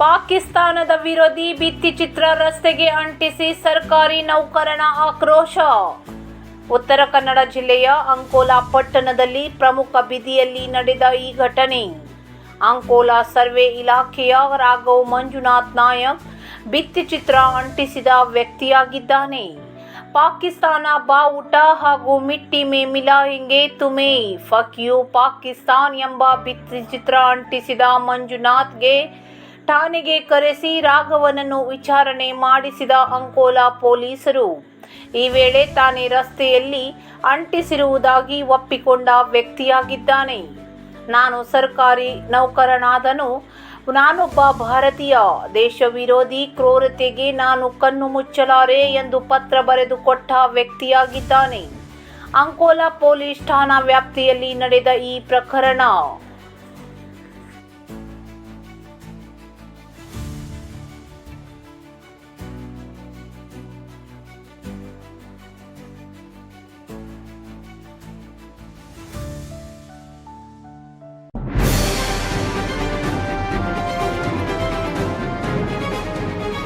ಪಾಕಿಸ್ತಾನದ ವಿರೋಧಿ ಭಿತ್ತಿಚಿತ್ರ ರಸ್ತೆಗೆ ಅಂಟಿಸಿ ಸರ್ಕಾರಿ ನೌಕರನ ಆಕ್ರೋಶ. ಉತ್ತರ ಕನ್ನಡ ಜಿಲ್ಲೆಯ ಅಂಕೋಲಾ ಪಟ್ಟಣದಲ್ಲಿ ಪ್ರಮುಖ ಬೀದಿಯಲ್ಲಿ ನಡೆದ ಈ ಘಟನೆ. ಅಂಕೋಲಾ ಸರ್ವೆ ಇಲಾಖೆಯ ರಾಘವ್ ಮಂಜುನಾಥ್ ನಾಯಕ್ ಭಿತ್ತಿಚಿತ್ರ ಅಂಟಿಸಿದ ವ್ಯಕ್ತಿಯಾಗಿದ್ದಾನೆ. ಪಾಕಿಸ್ತಾನ ಬಾವುಟ ಹಾಗೂ ಮಿಟ್ಟಿ ಮೇ ಮಿಲಾಯೆಂಗೆ ತುಮೆ? ಫಕ್ ಯು ಪಾಕಿಸ್ತಾನ್ ಎಂಬ ಭಿತ್ತಿಚಿತ್ರ ಅಂಟಿಸಿದ ಮಂಜುನಾಥ್ಗೆ ಠಾಣೆಗೆ ಕರೆಸಿ ರಾಘವನನ್ನು ವಿಚಾರಣೆ ಮಾಡಿಸಿದ ಅಂಕೋಲಾ ಪೊಲೀಸರು. ಈ ವೇಳೆ ತಾನೇ ರಸ್ತೆಯಲ್ಲಿ ಅಂಟಿಸಿರುವುದಾಗಿ ಒಪ್ಪಿಕೊಂಡ ವ್ಯಕ್ತಿಯಾಗಿದ್ದಾನೆ. ನಾನು ಸರ್ಕಾರಿ ನೌಕರನಾದನು. ನಾನೊಬ್ಬ ಭಾರತೀಯ. ದೇಶ ವಿರೋಧಿ ಕ್ರೂರತೆಗೆ ನಾನು ಕಣ್ಣು ಮುಚ್ಚಲಾರೆ ಎಂದು ಪತ್ರ ಬರೆದು ಕೊಟ್ಟ ವ್ಯಕ್ತಿಯಾಗಿದ್ದಾನೆ. ಅಂಕೋಲಾ ಪೊಲೀಸ್ ಠಾಣಾ ವ್ಯಾಪ್ತಿಯಲ್ಲಿ ನಡೆದ ಈ ಪ್ರಕರಣ